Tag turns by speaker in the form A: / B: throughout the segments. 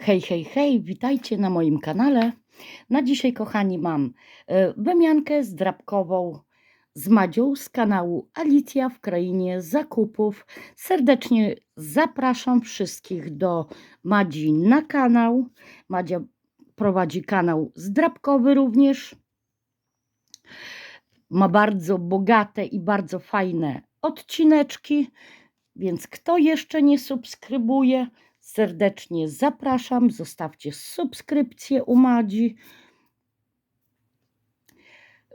A: Hej, hej, hej, witajcie na moim kanale. Na dzisiaj, kochani, mam e, wymiankę zdrabkową z Madzią z kanału Alicja w Krainie Zakupów. Serdecznie zapraszam wszystkich do Madzi na kanał. Madzia prowadzi kanał zdrabkowy również. Ma bardzo bogate i bardzo fajne odcineczki, więc kto jeszcze nie subskrybuje, serdecznie zapraszam. Zostawcie subskrypcję u Madzi.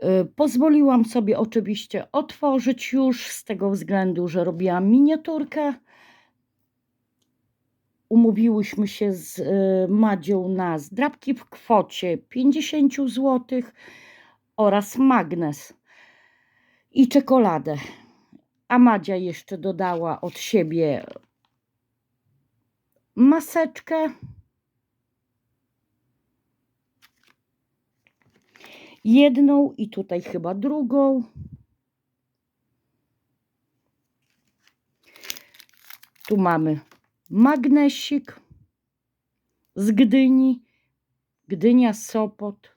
A: Y, Pozwoliłam sobie oczywiście otworzyć już z tego względu, że robiłam miniaturkę. Umówiłyśmy się z y, Madzią na zdrabki w kwocie 50 zł oraz magnes i czekoladę. A Madzia jeszcze dodała od siebie maseczkę. Jedną i tutaj chyba drugą. Tu mamy magnesik z Gdyni. Gdynia Sopot.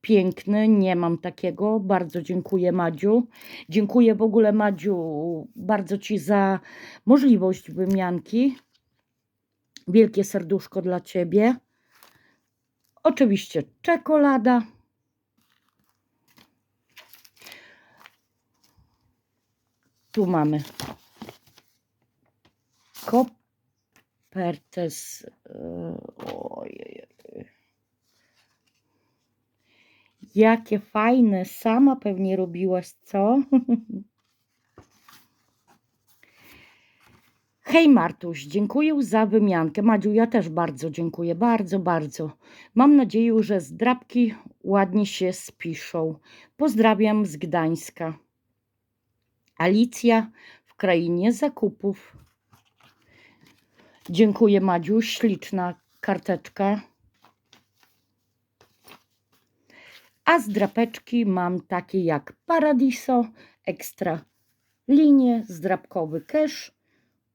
A: Piękny, nie mam takiego. Bardzo dziękuję Madziu. Dziękuję w ogóle Madziu bardzo Ci za możliwość wymianki. Wielkie serduszko dla Ciebie. Oczywiście czekolada. Tu mamy kopertę z... e, Ojej. Jakie fajne. Sama pewnie robiłaś, co? Hej Martuś, dziękuję za wymiankę. Madziu, ja też bardzo dziękuję, bardzo, bardzo. Mam nadzieję, że zdrabki ładnie się spiszą. Pozdrawiam z Gdańska. Alicja w krainie zakupów. Dziękuję Madziu, śliczna karteczka. A z drapeczki mam takie jak Paradiso, Extra Linie, zdrabkowy cash,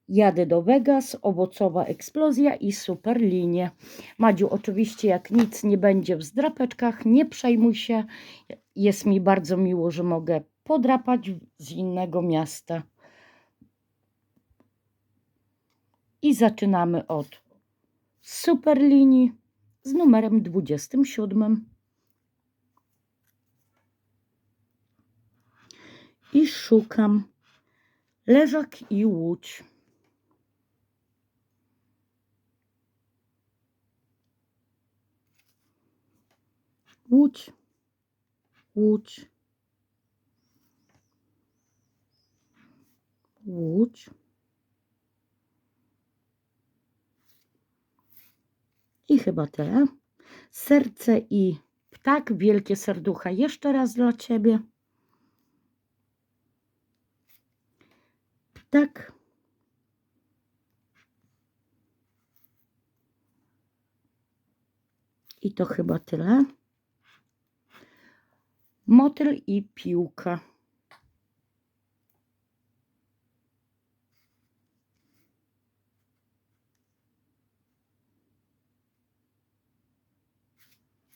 A: Jadę do Vegas, owocowa eksplozja i super linie. Madziu, oczywiście jak nic nie będzie w zdrapeczkach, nie przejmuj się. Jest mi bardzo miło, że mogę podrapać z innego miasta. I zaczynamy od super linii z numerem 27. I szukam leżak i łódź. Łódź, łódź, łódź. I chyba tyle. Serce i ptak, wielkie serducha. Jeszcze raz dla Ciebie. Ptak. I to chyba tyle. Motyl i piłka.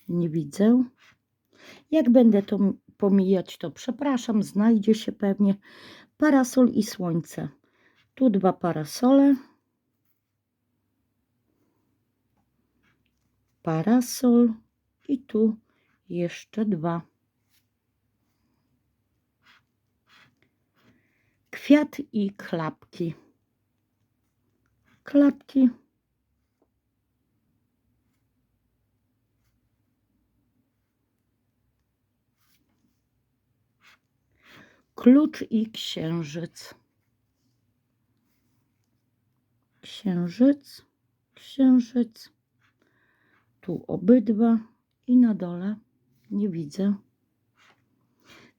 A: Nie widzę. Jak będę to pomijać, to przepraszam, znajdzie się pewnie parasol i słońce. Tu dwa parasole. Parasol i tu jeszcze dwa. Kwiat i klapki. Klapki. Klucz i księżyc. Księżyc, księżyc. Tu obydwa i na dole nie widzę.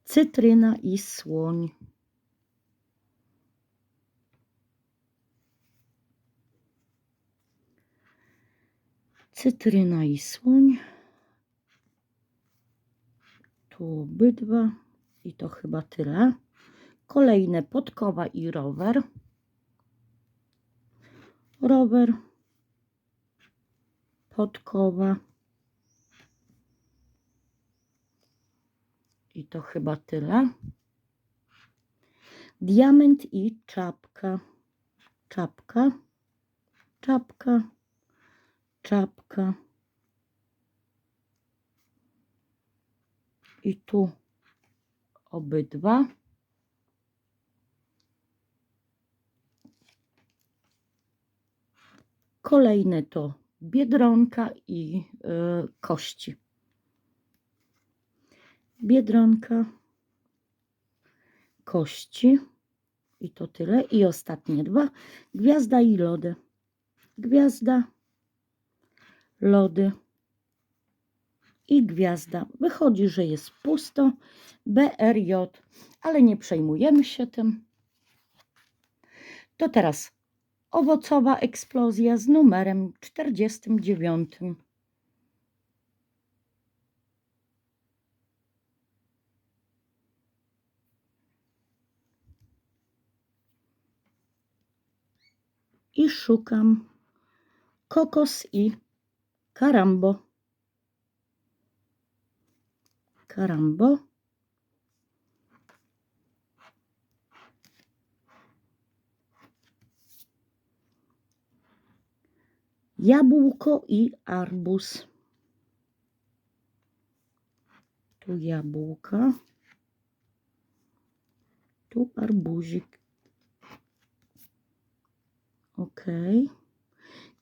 A: Cytryna i słoń. Cytryna i słoń. Tu obydwa i to chyba tyle. Kolejne podkowa i rower. Rower. podkowa. I to chyba tyle. Diament i czapka. Czapka. Czapka. Czapka. I tu obydwa. Kolejne to biedronka i y, kości. Biedronka, kości i to tyle. I ostatnie dwa. Gwiazda i lody. Gwiazda, lody i gwiazda. Wychodzi, że jest pusto. BRJ, ale nie przejmujemy się tym. To teraz owocowa eksplozja z numerem 49. I szukam kokos i karambo. Karambo. Jabłko i arbuz. Tu jabłka. Tu arbuzik. Ok.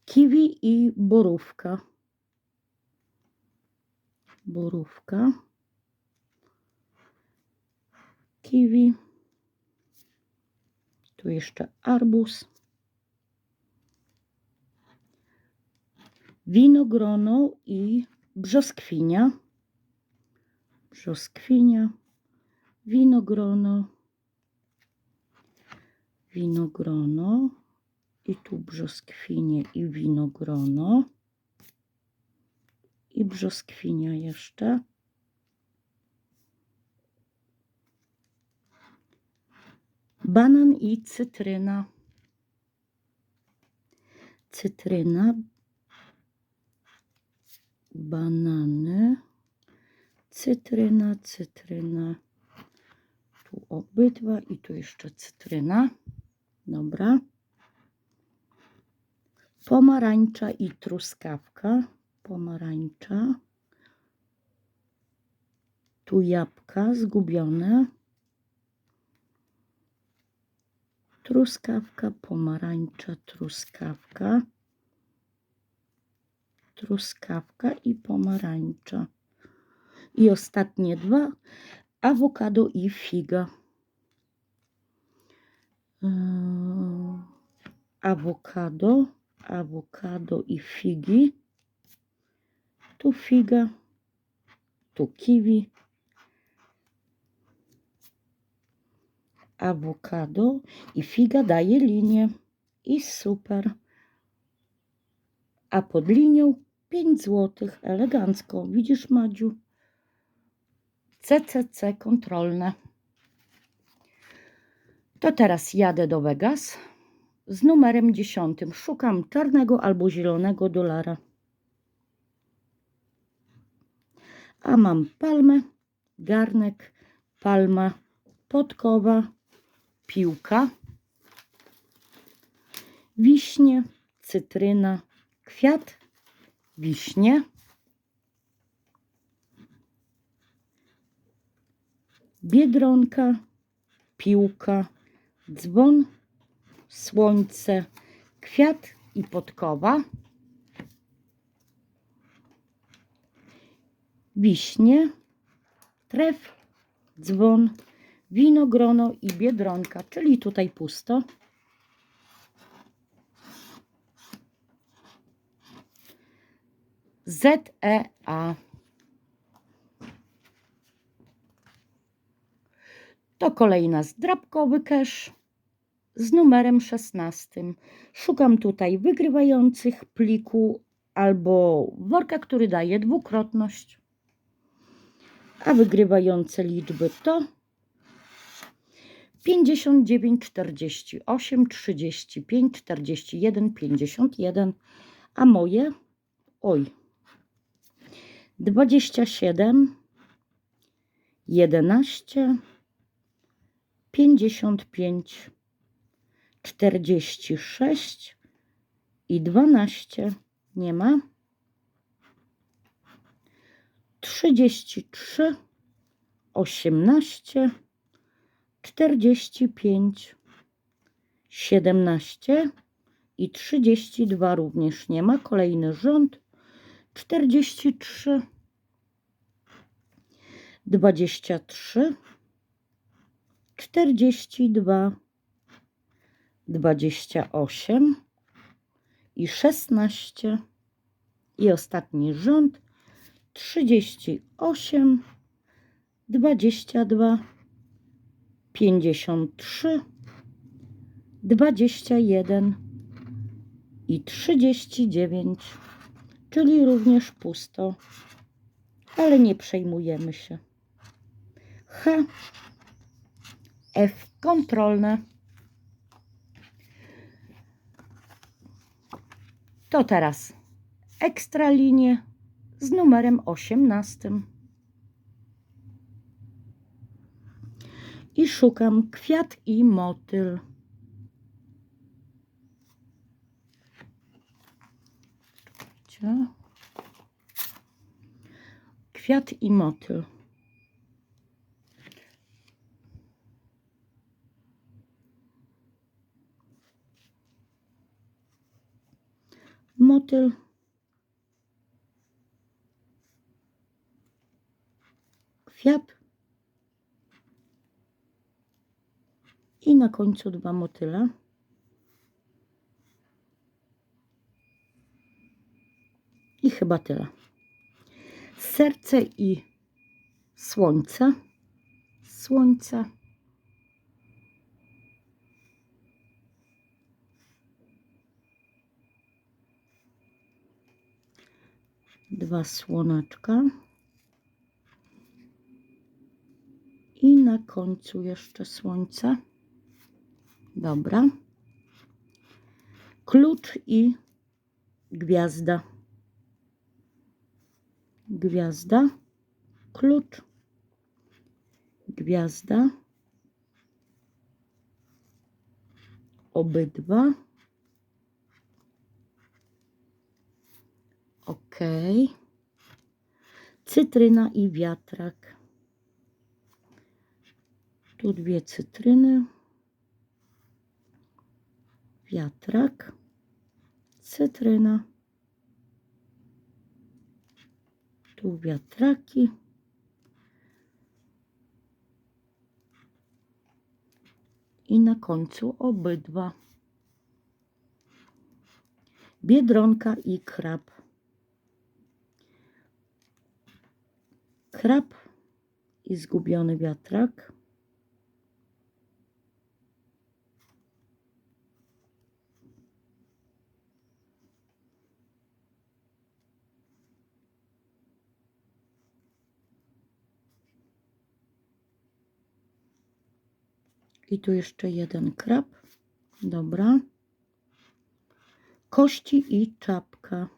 A: Kiwi i borówka. Borówka. Kiwi. Tu jeszcze arbuz. Winogrono i brzoskwinia. Brzoskwinia. Winogrono. Winogrono. I tu brzoskwinie i winogrono. I brzoskwinia jeszcze. Banan i cytryna. Cytryna. Banany. Cytryna, cytryna. Tu obydwa i tu jeszcze cytryna. Dobra. Pomarańcza i truskawka. Pomarańcza. Tu jabłka zgubione. Truskawka, pomarańcza, truskawka. Truskawka i pomarańcza. I ostatnie dwa. Awokado i figa. Yy, awokado, awokado i figi. Tu figa, tu kiwi. Awokado i figa daje linię. I super. A pod linią 5 zł. Elegancko. Widzisz, Madziu? CCC kontrolne. To teraz jadę do Vegas z numerem 10. Szukam czarnego albo zielonego dolara. A mam palmę, garnek, palma, podkowa, piłka, wiśnie, cytryna, kwiat, wiśnie, biedronka, piłka, dzwon, słońce, kwiat i podkowa, wiśnie, tref, dzwon, winogrono i biedronka, czyli tutaj pusto. ZEA. To kolejna zdrabkowy cash z numerem 16. Szukam tutaj wygrywających pliku albo worka, który daje dwukrotność. A wygrywające liczby to 59, 48, 35, 41, 51. A moje oj, 27, 11, 55, 46 i 12. Nie ma. 33, 18, 45, 17 i 32 również nie ma. Kolejny rząd 43, 23, 42, 28 i 16 i ostatni rząd 38, 22, 53, 21 i 39, czyli również pusto, ale nie przejmujemy się. H, F kontrolne. To teraz ekstra linie z numerem 18. I szukam kwiat i motyl. Kwiat i motyl. Motyl. Kwiat. I na końcu dwa motyle. I chyba tyle. Serce i słońce. Słońce. Dwa słoneczka. Na końcu jeszcze słońce. Dobra. Klucz i gwiazda. Gwiazda. Klucz. Gwiazda. Obydwa. Ok. Cytryna i wiatrak. Tu dwie cytryny. Wiatrak. Cytryna. Tu wiatraki. I na końcu obydwa. Biedronka i krab. Krab i zgubiony wiatrak. I tu jeszcze jeden krab. Dobra. Kości i czapka.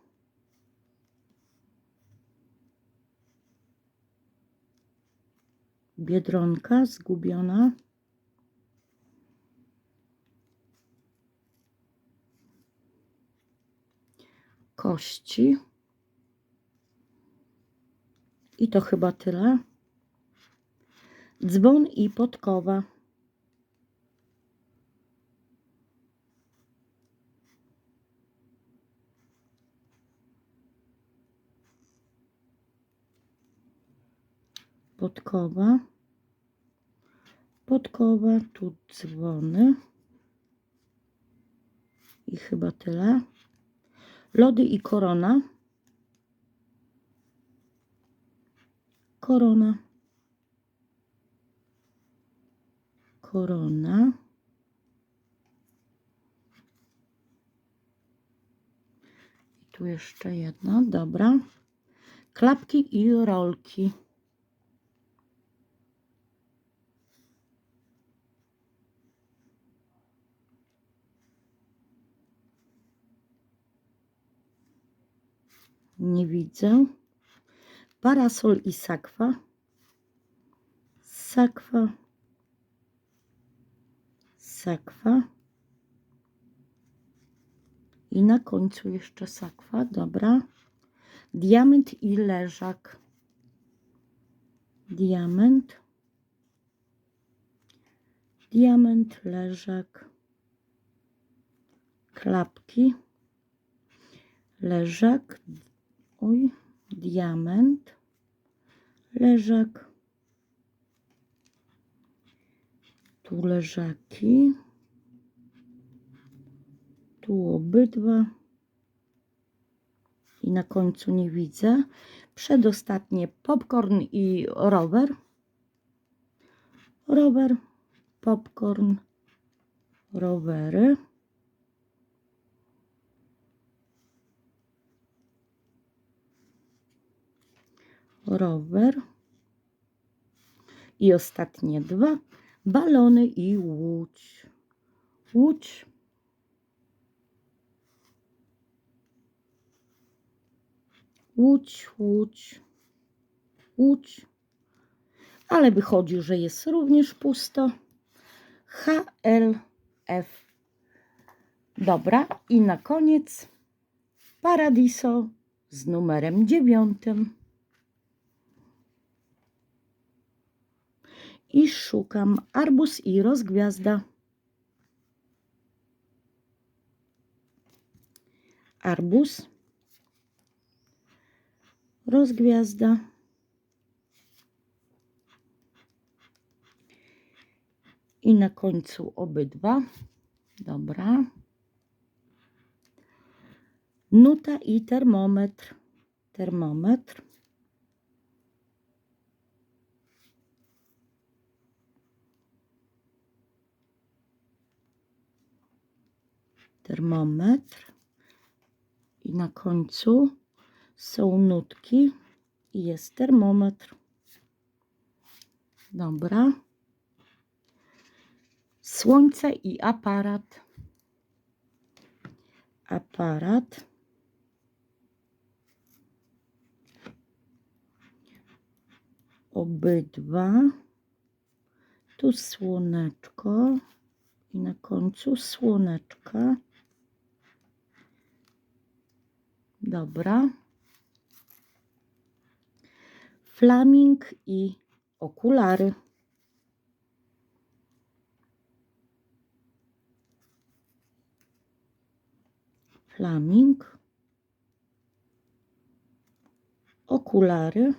A: Biedronka zgubiona. Kości. I to chyba tyle. Dzwon i podkowa. Podkowa, podkowa, tu dzwony i chyba tyle. Lody i korona. Korona. Korona. I tu jeszcze jedna, dobra. Klapki i rolki. Nie widzę. Parasol i sakwa. Sakwa. Sakwa. I na końcu jeszcze sakwa. Dobra. Diament i leżak. Diament. Diament, leżak. Klapki. Leżak. Oj, diament. Leżak. Tu leżaki. Tu obydwa. I na końcu nie widzę. Przedostatnie popcorn i rower. Rower, popcorn, rowery. Rower. I ostatnie dwa. Balony i łódź. Łódź. Łódź, łódź, łódź. Ale wychodzi, że jest również pusto. HLF. Dobra, i na koniec Paradiso z numerem dziewiątym. I szukam arbuz i rozgwiazda. Arbuz. Rozgwiazda. I na końcu obydwa. Dobra. Nuta i termometr. Termometr. Termometr. I na końcu są nutki i jest termometr. Dobra. Słońce i aparat. Aparat. Obydwa. Tu słoneczko i na końcu słoneczka. Dobra. Flaming i okulary. Flaming. Okulary.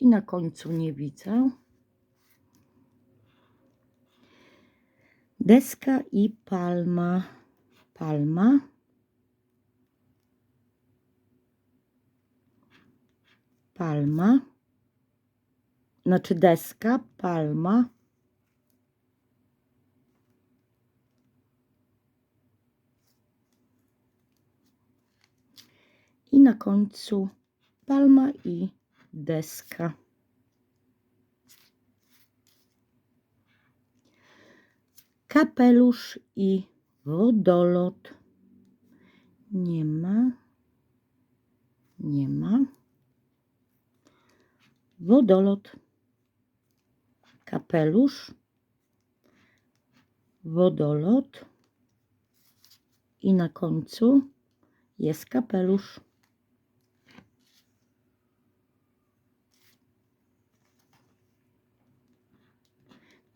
A: I na końcu nie widzę. Deska i palma. Palma. Palma. Znaczy deska, palma. I na końcu palma i deska. Kapelusz i wodolot. Nie ma. Nie ma. Wodolot. Kapelusz. Wodolot. I na końcu jest kapelusz.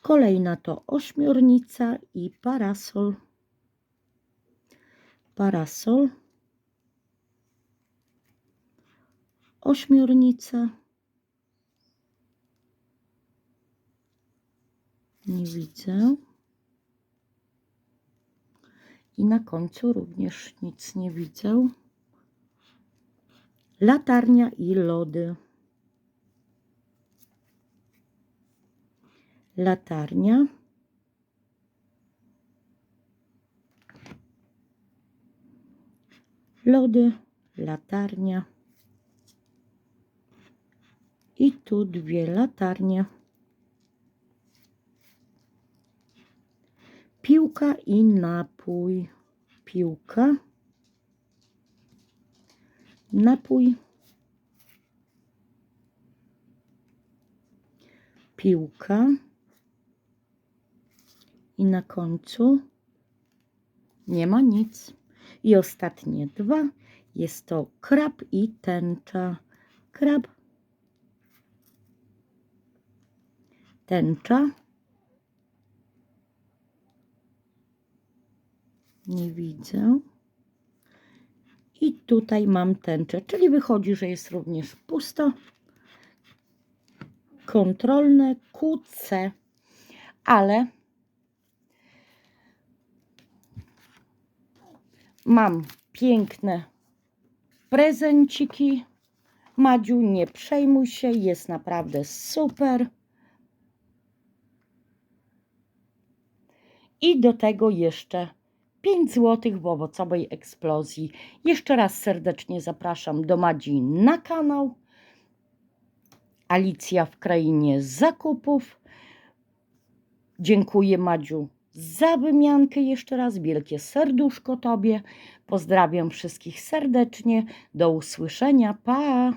A: Kolejna to ośmiornica i parasol. Parasol. Ośmiornica. Nie widzę. I na końcu również nic nie widzę. Latarnia i lody. Latarnia. Lody, latarnia. I tu dwie latarnie. Piłka i napój. piłka, napój, piłka i na końcu nie ma nic. I ostatnie dwa jest to krab i tęcza. Krab, tęcza. Nie widzę. I tutaj mam tęczę, czyli wychodzi, że jest również pusto. Kontrolne QC, ale mam piękne prezenciki. Madziu, nie przejmuj się, jest naprawdę super. I do tego jeszcze 5 zł w owocowej eksplozji. Jeszcze raz serdecznie zapraszam do Madzi na kanał. Alicja w krainie zakupów. Dziękuję Madziu za wymiankę jeszcze raz. Wielkie serduszko Tobie. Pozdrawiam wszystkich serdecznie. Do usłyszenia. Pa!